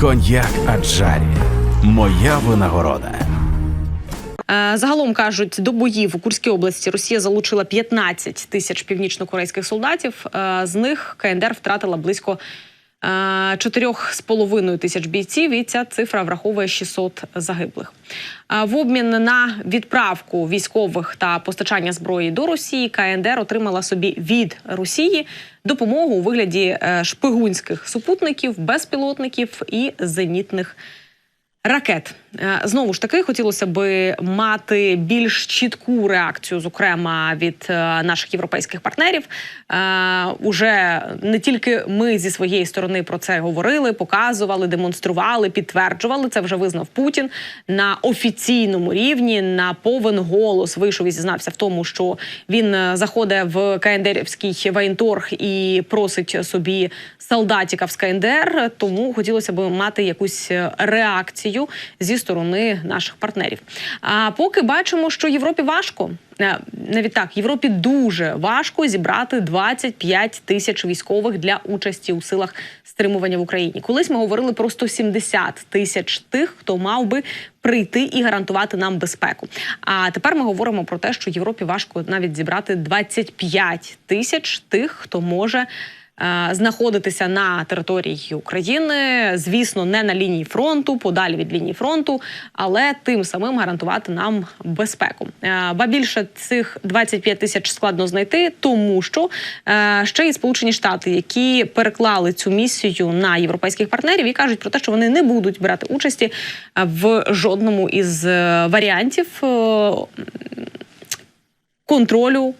Коньяк Аджарі. Моя винагорода. Е, Загалом кажуть, до боїв у Курській області Росія залучила 15 тисяч північнокорейських солдатів. Е, З них КНДР втратила близько 4,5 тисяч бійців, і ця цифра враховує 600 загиблих. Е, В обмін на відправку військових та постачання зброї до Росії КНДР отримала собі від Росії допомогу у вигляді е, шпигунських супутників, безпілотників і зенітних ракет. Е, Знову ж таки, хотілося би мати більш чітку реакцію, зокрема від е, наших європейських партнерів. Е, Уже не тільки ми зі своєї сторони про це говорили, показували, демонстрували, підтверджували. Це вже визнав Путін на офіційному рівні. На повен голос вийшов і зізнався в тому, що він заходить в КНДРівський воєнторг і просить собі солдатіка з КНДР. Тому хотілося б мати якусь реакцію зі сторони наших партнерів. А поки бачимо, що Європі важко. Е, Навіть так, Європі дуже важко зібрати 25 тисяч військових для участі у силах стримування в Україні. Колись ми говорили про 170 тисяч тих, хто мав би прийти і гарантувати нам безпеку. А тепер ми говоримо про те, що Європі важко навіть зібрати 25 тисяч тих, хто може. Е, Знаходитися на території України, звісно, не на лінії фронту, подалі від лінії фронту, але тим самим гарантувати нам безпеку. Е, Ба більше цих 25 тисяч складно знайти, тому що е, ще й Сполучені Штати, які переклали цю місію на європейських партнерів, і кажуть про те, що вони не будуть брати участі в жодному із варіантів контролю.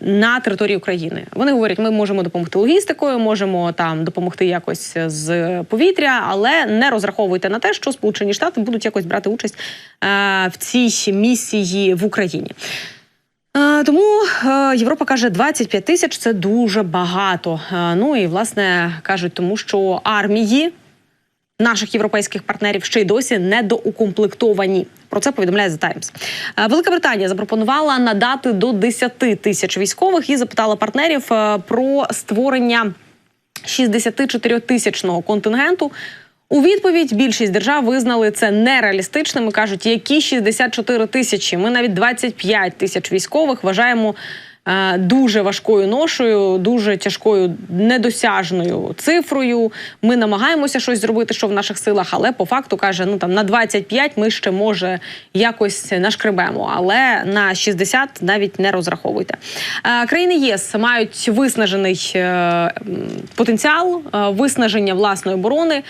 На території України вони говорять, ми можемо допомогти логістикою, можемо там допомогти якось з повітря, але не розраховуйте на те, що Сполучені Штати будуть якось брати участь е, в цій місії в Україні. Е, Тому е, Європа каже, 25 тисяч це дуже багато. Ну і власне кажуть, тому що армії наших європейських партнерів ще й досі недоукомплектовані. Про це повідомляє The Times. Е, Велика Британія запропонувала надати до 10 тисяч військових і запитала партнерів е, про створення 64-тисячного контингенту. У відповідь більшість держав визнали це нереалістичним. і Кажуть, які 64 тисячі. Ми навіть 25 тисяч військових вважаємо дуже важкою ношою, дуже тяжкою недосяжною цифрою. Ми намагаємося щось зробити, що в наших силах, але по факту каже: ну там на 25 ми ще може якось нашкребемо, але на 60 навіть не розраховуйте. Е, Країни ЄС мають виснажений е, потенціал, е, виснаження власної оборони.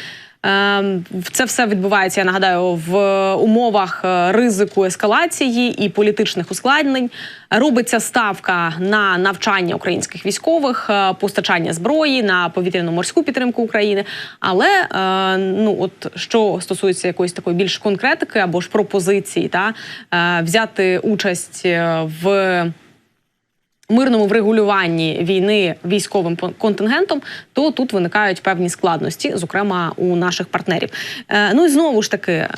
Ем, Це все відбувається, я нагадаю, в умовах е, ризику ескалації і політичних ускладнень. Робиться ставка на навчання українських військових, е, постачання зброї на повітряно-морську підтримку України. Але е, ну от що стосується якоїсь такої більш конкретики або ж пропозиції, та взяти участь в мирному врегулюванні війни військовим контингентом, то тут виникають певні складності, зокрема у наших партнерів. Е, ну і знову ж таки, е,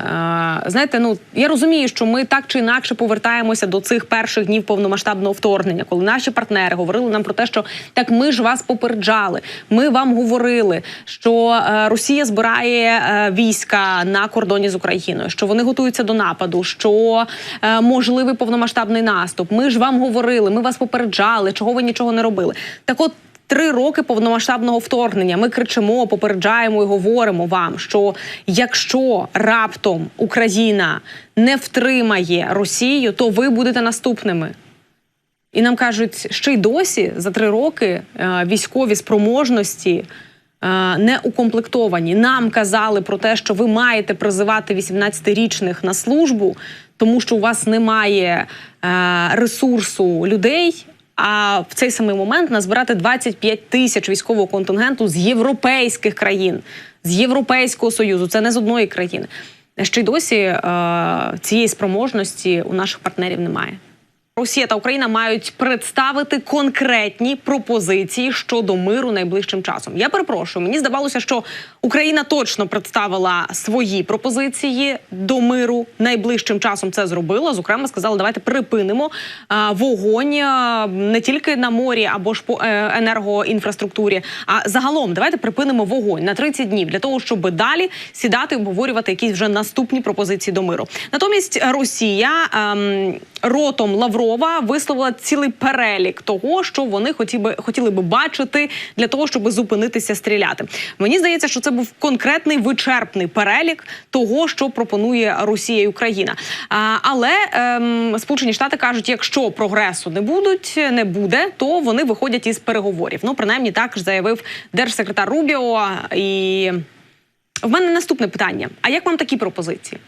знаєте, ну я розумію, що ми так чи інакше повертаємося до цих перших днів повномасштабного вторгнення, коли наші партнери говорили нам про те, що так ми ж вас попереджали. Ми вам говорили, що е, Росія збирає е, війська на кордоні з Україною, що вони готуються до нападу, що е, можливий повномасштабний наступ. Ми ж вам говорили, ми вас попереджали, чого ви нічого не робили. Так от. Три роки повномасштабного вторгнення ми кричимо, попереджаємо і говоримо вам, що якщо раптом Україна не втримає Росію, то ви будете наступними. І нам кажуть, ще й досі за три роки е, військові спроможності е, не укомплектовані. Нам казали про те, що ви маєте призивати 18-річних на службу, тому що у вас немає е, ресурсу людей. А в цей самий момент назбирати 25 тисяч військового контингенту з європейських країн, з Європейського союзу. Це не з одної країни. Ще й досі е, цієї спроможності у наших партнерів немає. Росія та Україна мають представити конкретні пропозиції щодо миру найближчим часом. Я перепрошую, мені здавалося, що Україна точно представила свої пропозиції до миру найближчим часом. Це зробила. Зокрема, сказали, давайте припинимо а, вогонь а, не тільки на морі або ж по е, енергоінфраструктурі, а загалом давайте припинимо вогонь на 30 днів для того, щоб далі сідати і обговорювати якісь вже наступні пропозиції до миру. Натомість Росія ем, ротом Лаврова висловила цілий перелік того, що вони хотіли би хотіли би бачити для того, щоб зупинитися стріляти. Мені здається, що це був конкретний вичерпний перелік того, що пропонує Росія і Україна. А, але ем, Сполучені Штати кажуть, якщо прогресу не будуть, не буде, то вони виходять із переговорів. Ну принаймні так заявив держсекретар Рубіо і. В мене наступне питання: а як вам такі пропозиції?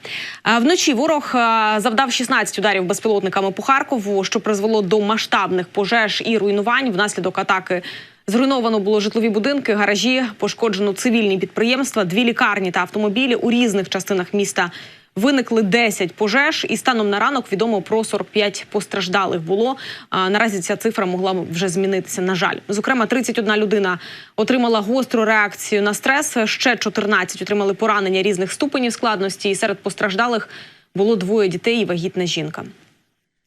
Вночі ворог завдав 16 ударів безпілотниками по Харкову, що призвело до масштабних пожеж і руйнувань. Внаслідок атаки зруйновано було житлові будинки, гаражі, пошкоджено цивільні підприємства, дві лікарні та автомобілі у різних частинах міста. Виникли 10 пожеж, і станом на ранок відомо про 45 постраждалих було. Наразі ця цифра могла вже змінитися. На жаль, зокрема, 31 людина отримала гостру реакцію на стрес. Ще 14 отримали поранення різних ступенів складності. І серед постраждалих було двоє дітей і вагітна жінка.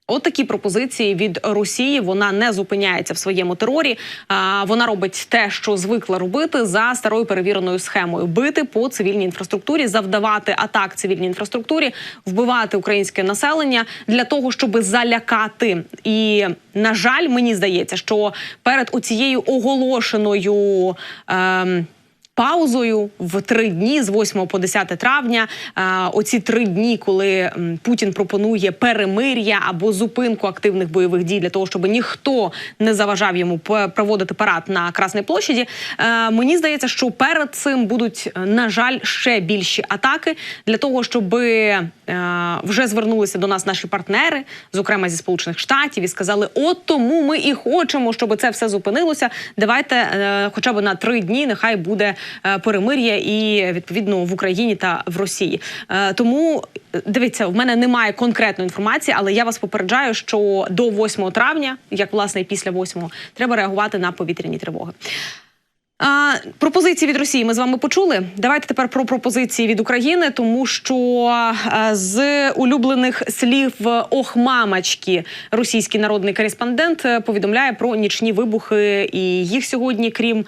От пропозиції від Росії. Вона не зупиняється в своєму терорі. А вона робить те, що звикла робити за старою перевіреною схемою: бити по цивільній інфраструктурі, завдавати атак цивільній інфраструктурі, вбивати українське населення для того, щоб залякати. І на жаль, мені здається, що перед оцією оголошеною. Ем, Паузою в три дні з 8 по 10 травня. Оці три дні, коли Путін пропонує перемир'я або зупинку активних бойових дій для того, щоб ніхто не заважав йому проводити парад на Красній площаді. Е, мені здається, що перед цим будуть, е, на жаль, ще більші атаки для того, щоб е, вже звернулися до нас наші партнери, зокрема зі сполучених штатів, і сказали: от тому ми і хочемо, щоб це все зупинилося. Давайте, е, хоча б на три дні, нехай буде е, перемир'я і відповідно в Україні та в Росії. Е, Тому е, дивіться, в мене немає конкретної інформації, але я вас попереджаю, що до 8 травня, як власне після 8, треба реагувати на повітряні тривоги. А, пропозиції від Росії ми з вами почули. Давайте тепер про пропозиції від України, тому що а, з улюблених слів ох, мамочки, російський народний кореспондент е, повідомляє про нічні вибухи, і їх сьогодні, крім.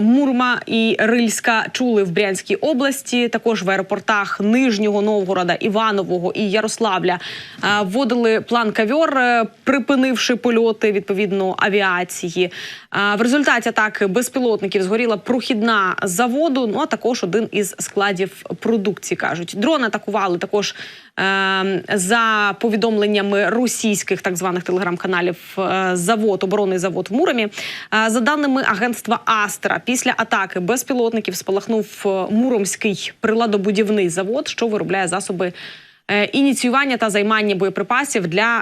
Мурма і Рильська чули в Брянській області. Також в аеропортах Нижнього Новгорода, Іванового і Ярославля вводили план кавьор, е, припинивши польоти відповідно авіації. В результаті атаки безпілотників згоріла прохідна заводу. Ну а також один із складів продукції кажуть. Дрон атакували також. е, За повідомленнями російських так званих телеграм-каналів, е, завод, оборонний завод в Муромі. За даними агентства Астра, після атаки безпілотників спалахнув е, Муромський приладобудівний завод, що виробляє засоби ініціювання та займання боєприпасів для,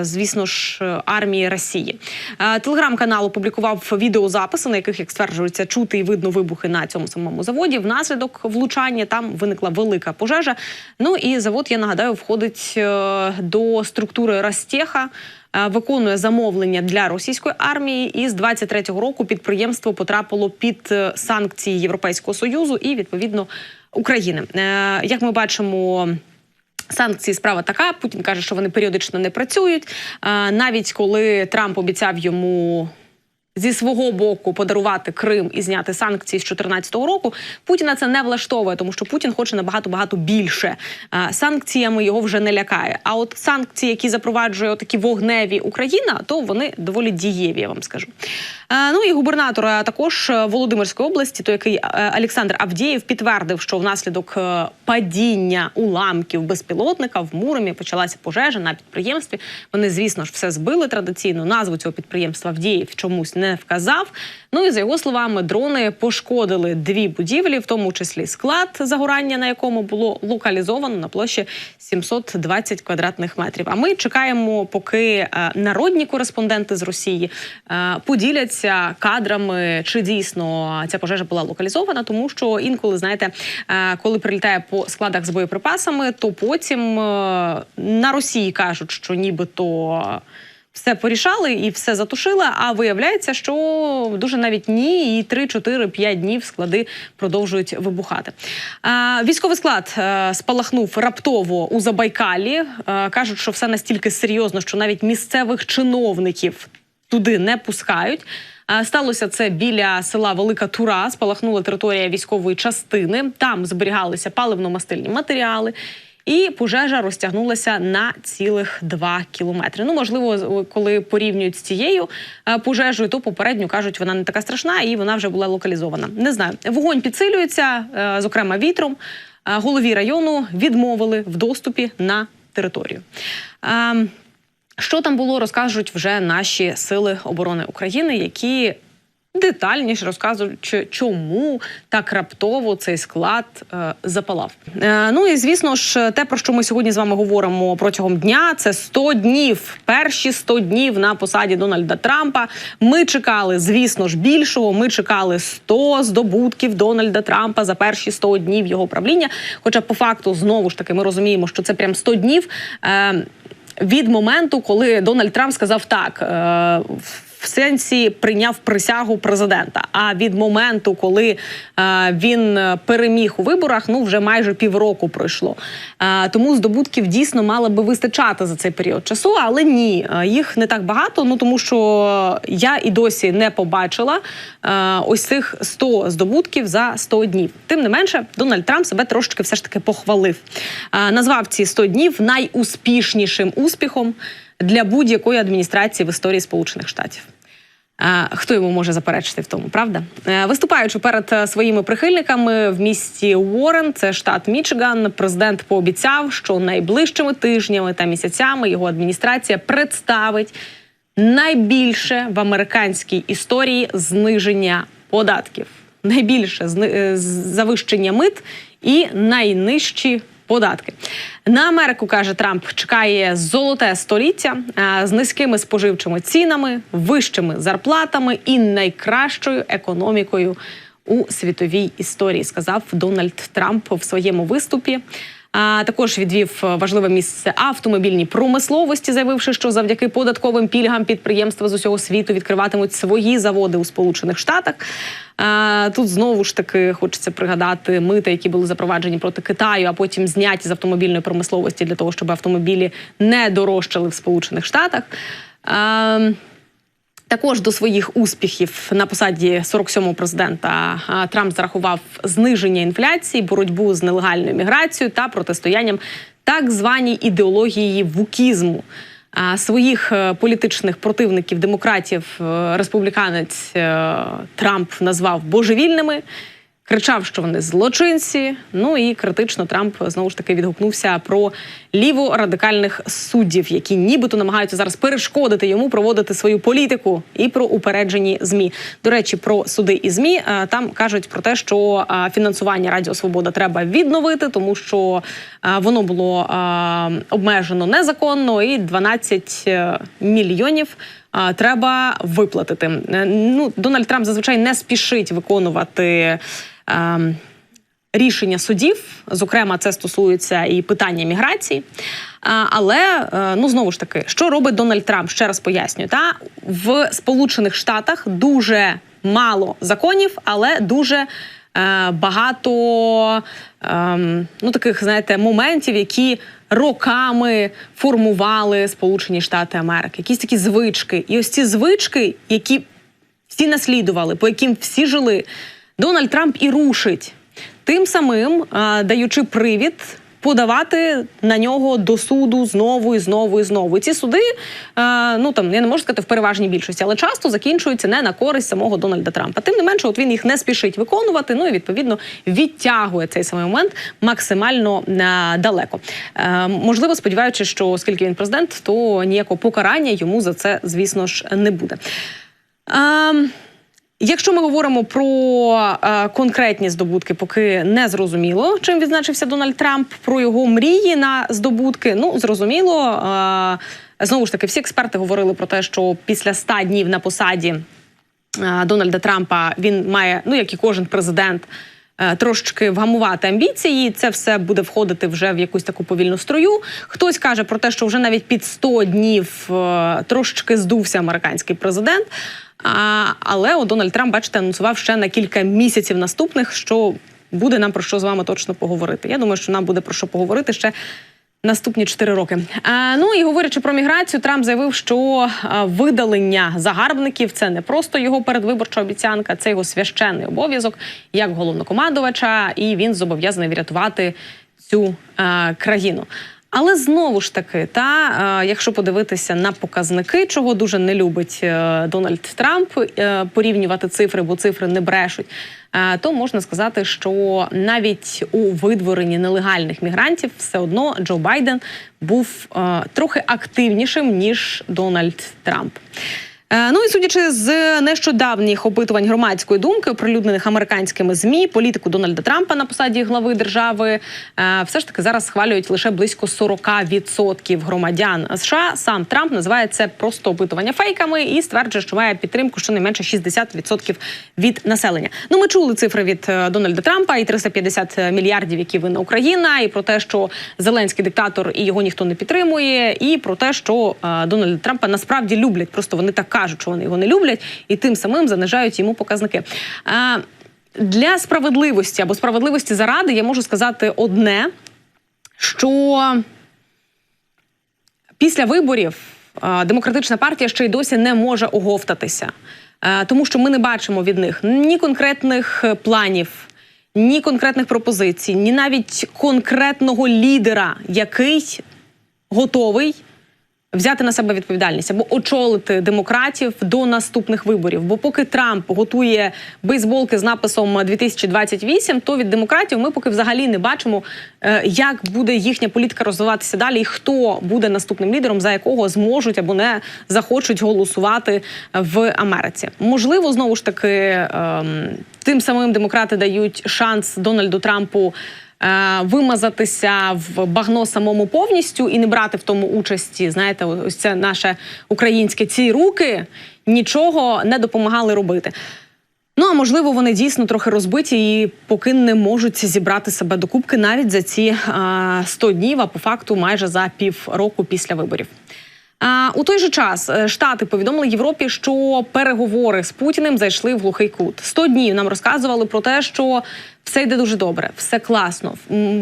е, звісно ж, е, армії Росії. Е, Телеграм-канал опублікував відеозаписи, на яких, як стверджується, чути і видно вибухи на цьому самому заводі. Внаслідок влучання там виникла велика пожежа. Ну і завод, я нагадаю, входить е, до структури Ростеха. е, Виконує замовлення для російської армії, і з 23-го року підприємство потрапило під е, санкції Європейського союзу і відповідно України. Е, Як ми бачимо. Санкції справа така. Путін каже, що вони періодично не працюють. Навіть коли Трамп обіцяв йому. Зі свого боку подарувати Крим і зняти санкції з 2014 року. Путіна це не влаштовує, тому що Путін хоче набагато багато більше. Санкціями його вже не лякає. А от санкції, які запроваджує такі вогневі Україна, то вони доволі дієві. Я вам скажу. А, Ну і губернатор також е, Володимирської області, то який е, Олександр Авдієв підтвердив, що внаслідок е, падіння уламків безпілотника в Муромі почалася пожежа на підприємстві. Вони, звісно ж, все збили традиційно. Назву цього підприємства Авдієв чомусь не вказав. Ну і за його словами, дрони пошкодили дві будівлі, в тому числі склад загорання, на якому було локалізовано на площі 720 квадратних метрів. А ми чекаємо, поки е, народні кореспонденти з Росії е, поділяться кадрами, чи дійсно ця пожежа була локалізована, тому що інколи знаєте, е, коли прилітає по складах з боєприпасами, то потім е, на Росії кажуть, що нібито. все порішали і все затушили. А виявляється, що дуже навіть ні, і 3, 4, 5 днів склади продовжують вибухати. Військовий склад е, спалахнув раптово у Забайкалі. Е, кажуть, що все настільки серйозно, що навіть місцевих чиновників туди не пускають. Сталося це біля села Велика Тура. Спалахнула територія військової частини. Там зберігалися паливно-мастильні матеріали. І пожежа розтягнулася на цілих два кілометри. Ну, можливо, коли порівнюють з цією е, пожежею, то попередньо кажуть, вона не така страшна і вона вже була локалізована. Не знаю. Вогонь підсилюється, е, зокрема вітром. Е, Голові району відмовили в доступі на територію. Що там було, розкажуть вже наші сили оборони України, які детальніше розказують, чому так раптово цей склад е, запалав. Е, ну і звісно ж, те, про що ми сьогодні з вами говоримо протягом дня, це 100 днів. Перші 100 днів на посаді Дональда Трампа. Ми чекали, звісно ж, більшого. Ми чекали 100 здобутків Дональда Трампа за перші 100 днів його правління. Хоча, по факту, знову ж таки, ми розуміємо, що це прям 100 днів. Е, від моменту, коли Дональд Трамп сказав так. В сенсі прийняв присягу президента. А від моменту, коли е, він е, переміг у виборах, ну вже майже півроку пройшло. Е, тому здобутків дійсно мало би вистачати за цей період часу, але ні, їх не так багато. Ну тому що я і досі не побачила ось цих 100 здобутків за 100 днів. Тим не менше, Дональд Трамп себе трошечки все ж таки похвалив. Назвав ці 100 днів найуспішнішим успіхом для будь-якої адміністрації в історії Сполучених Штатів. Хто йому може заперечити в тому, правда? Е, Виступаючи перед е, своїми прихильниками в місті Уоррен, це штат Мічиган, президент пообіцяв, що найближчими тижнями та місяцями його адміністрація представить найбільше в американській історії зниження податків, найбільше е, завищення мит і найнижчі податки. На Америку каже Трамп, чекає золоте століття е, з низькими споживчими цінами, вищими зарплатами і найкращою економікою у світовій історії, сказав Дональд Трамп в своєму виступі. А також відвів важливе місце автомобільній промисловості, заявивши, що завдяки податковим пільгам підприємства з усього світу відкриватимуть свої заводи у Сполучених Штатах. Тут знову ж таки хочеться пригадати мити, які були запроваджені проти Китаю, а потім зняті з автомобільної промисловості для того, щоб автомобілі не дорожчали в Сполучених Штатах. Також до своїх успіхів на посаді 47-го президента Трамп зарахував зниження інфляції, боротьбу з нелегальною міграцією та протистоянням так званій ідеології вукізму. Своїх е, політичних противників демократів е, республіканець е, Трамп назвав божевільними. Кричав, що вони злочинці. Ну і критично Трамп знову ж таки відгукнувся про ліворадикальних суддів, які нібито намагаються зараз перешкодити йому проводити свою політику, і про упереджені змі. До речі, про суди і змі е, там кажуть про те, що е, фінансування Радіо Свобода треба відновити, тому що е, воно було обмежено незаконно, і 12 е, мільйонів. Треба виплатити. Ну, Дональд Трамп зазвичай не спішить виконувати рішення судів. Зокрема, це стосується і питання міграції. Але е, ну знову ж таки, що робить Дональд Трамп? Ще раз пояснюю. Та в Сполучених Штатах дуже мало законів, але дуже е, багато ем, ну таких, знаєте, моментів, які роками формували Сполучені Штати Америки. Якісь такі звички. І ось ці звички, які всі наслідували, по яким всі жили, Дональд Трамп і рушить, тим самим а, даючи привід. Подавати на нього до суду знову і знову і знову. І ці суди, е, ну там я не можу сказати в переважній більшості, але часто закінчуються не на користь самого Дональда Трампа. Тим не менше, от він їх не спішить виконувати. Ну і відповідно відтягує цей самий момент максимально е, далеко. Е, можливо, сподіваючись, що оскільки він президент, то ніякого покарання йому за це, звісно ж, не буде. Ем, Якщо ми говоримо про е, конкретні здобутки, поки не зрозуміло, чим відзначився Дональд Трамп, про його мрії на здобутки. Ну зрозуміло, е, знову ж таки, всі експерти говорили про те, що після 100 днів на посаді е, Дональда Трампа він має, ну як і кожен президент. Е, трошечки вгамувати амбіції. Це все буде входити вже в якусь таку повільну струю. Хтось каже про те, що вже навіть під 100 днів е, трошечки здувся американський президент. Але у Дональд Трамп, бачите, анонсував ще на кілька місяців наступних, що буде нам про що з вами точно поговорити. Я думаю, що нам буде про що поговорити ще наступні 4 роки. А, ну і говорячи про міграцію, Трамп заявив, що видалення загарбників це не просто його передвиборча обіцянка, це його священний обов'язок як головнокомандувача, і він зобов'язаний врятувати цю а, країну. Але знову ж таки, та е, якщо подивитися на показники, чого дуже не любить е, Дональд Трамп, е, порівнювати цифри, бо цифри не брешуть, то можна сказати, що навіть у видворенні нелегальних мігрантів все одно Джо Байден був трохи активнішим ніж Дональд Трамп. Е, Ну і судячи з нещодавніх опитувань громадської думки, оприлюднених американськими змі, політику Дональда Трампа на посаді глави держави, е, все ж таки зараз схвалюють лише близько 40% громадян США. Сам Трамп називає це просто опитування фейками і стверджує, що має підтримку щонайменше 60% від населення. Ну, ми чули цифри від е, Дональда Трампа і 350 мільярдів, які винна Україна, і про те, що Зеленський диктатор і його ніхто не підтримує, і про те, що Дональда Трампа насправді люблять. Просто вони так кажуть, що вони його не люблять, і тим самим занижають йому показники. Е, Для справедливості або справедливості заради я можу сказати одне, що після виборів демократична партія ще й досі не може оговтатися, тому що ми не бачимо від них ні конкретних планів. Ні конкретних пропозицій, ні навіть конкретного лідера, який готовий взяти на себе відповідальність або очолити демократів до наступних виборів. Бо поки Трамп готує бейсболки з написом 2028, то від демократів ми поки взагалі не бачимо, е, як буде їхня політика розвиватися далі, і хто буде наступним лідером, за якого зможуть або не захочуть голосувати в Америці. Можливо, знову ж таки, ем, тим самим демократи дають шанс Дональду Трампу. Е, Вимазатися в багно самому повністю і не брати в тому участі. Знаєте, ось це наше українське ці руки нічого не допомагали робити. Ну а можливо, вони дійсно трохи розбиті і поки не можуть зібрати себе до кубки навіть за ці а, 100 днів, а по факту майже за пів року після виборів. А, у той же час е, штати повідомили Європі, що переговори з Путіним зайшли в глухий кут. 100 днів нам розказували про те, що все йде дуже добре, все класно.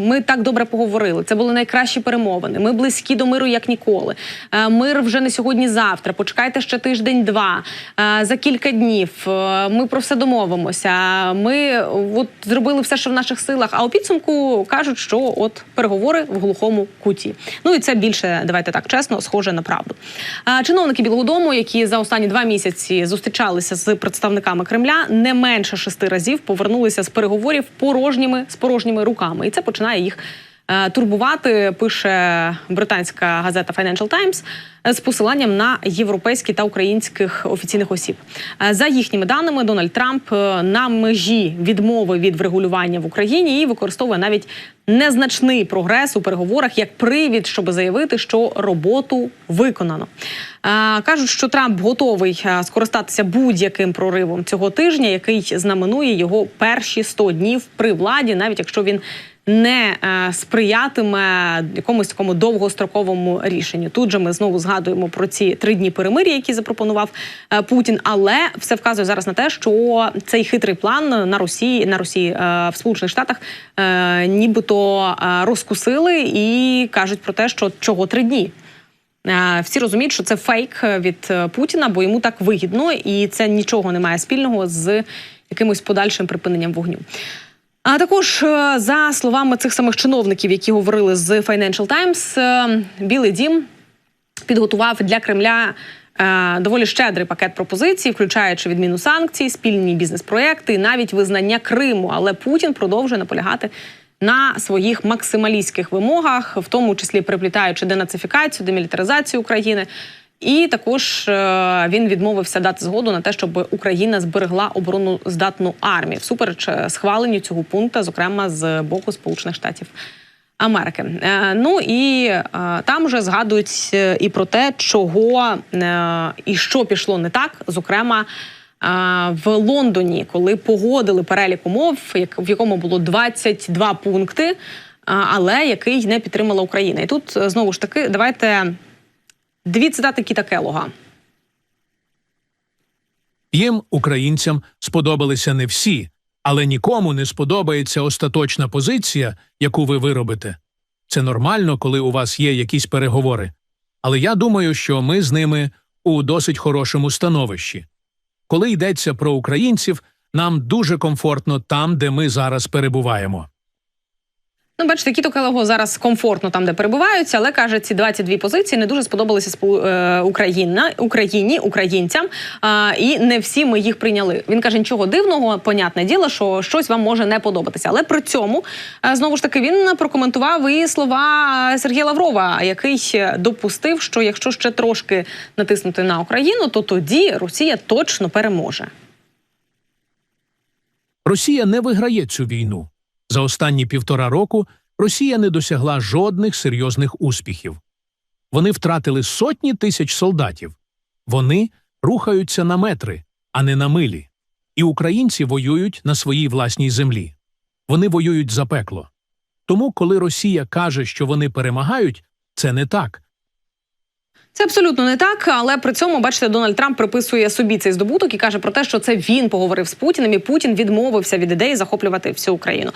Ми так добре поговорили. Це були найкращі перемовини. Ми близькі до миру як ніколи. Е, Мир вже не сьогодні-завтра. Почекайте ще тиждень-два. Е, За кілька днів е, ми про все домовимося. Ми от зробили все, що в наших силах. А у підсумку кажуть, що от переговори в глухому куті. Ну і це більше, давайте так чесно, схоже на правду. Чиновники Білого Дому, які за останні два місяці зустрічалися з представниками Кремля, не менше шести разів повернулися з переговорів порожніми з порожніми руками, і це починає їх. Е, Турбувати пише британська газета Financial Times е, з посиланням на європейських та українських офіційних осіб. Е, За їхніми даними, Дональд Трамп на межі відмови від врегулювання в Україні і використовує навіть незначний прогрес у переговорах як привід, щоб заявити, що роботу виконано. Кажуть, що Трамп готовий скористатися будь-яким проривом цього тижня, який знаменує його перші 100 днів при владі, навіть якщо він не е, сприятиме якомусь такому довгостроковому рішенню. Тут же ми знову згадуємо про ці три дні перемир'я, які запропонував е, Путін. Але все вказує зараз на те, що цей хитрий план на Росії на Росії е, в Сполучених Штатах нібито розкусили і кажуть про те, що чого три дні. Всі розуміють, що це фейк від Путіна, бо йому так вигідно, і це нічого не має спільного з якимось подальшим припиненням вогню. А також е, за словами цих самих чиновників, які говорили з Financial Times, е, Білий Дім підготував для Кремля. е, Доволі щедрий пакет пропозицій, включаючи відміну санкцій, спільні бізнес-проекти навіть визнання Криму. Але Путін продовжує наполягати на своїх максималістських вимогах, в тому числі приплітаючи денацифікацію, демілітаризацію України. І також е, він відмовився дати згоду на те, щоб Україна зберегла обороноздатну армію всупереч е, схваленню цього пункту, зокрема з боку Сполучених Штатів. Америки. Е, ну і там вже згадують і про те, чого і що пішло не так, зокрема в Лондоні, коли погодили перелік умов, в якому було 22 пункти, але який не підтримала Україна. І тут знову ж таки давайте дві цитати Кіта Келога. Їм, українцям, сподобалися не всі, але нікому не сподобається остаточна позиція, яку ви виробите. Це нормально, коли у вас є якісь переговори. Але я думаю, що ми з ними у досить хорошому становищі. Коли йдеться про українців, нам дуже комфортно там, де ми зараз перебуваємо. Ну, бачите, Кіто Келего зараз комфортно там, де перебуваються, але каже, ці 22 позиції не дуже сподобалися спу- е, Україна, Україні, українцям, а, і не всі ми їх прийняли. Він каже, нічого дивного, понятне діло, що щось вам може не подобатися. Але при цьому е, знову ж таки він прокоментував і слова Сергія Лаврова, який допустив, що якщо ще трошки натиснути на Україну, то тоді Росія точно переможе. Росія не виграє цю війну. За останні півтора року Росія не досягла жодних серйозних успіхів. Вони втратили сотні тисяч солдатів. Вони рухаються на метри, а не на милі. І українці воюють на своїй власній землі. Вони воюють за пекло. Тому, коли Росія каже, що вони перемагають, це не так. Це абсолютно не так, але при цьому, бачите, Дональд Трамп приписує собі цей здобуток і каже про те, що це він поговорив з Путіним, і Путін відмовився від ідеї захоплювати всю Україну.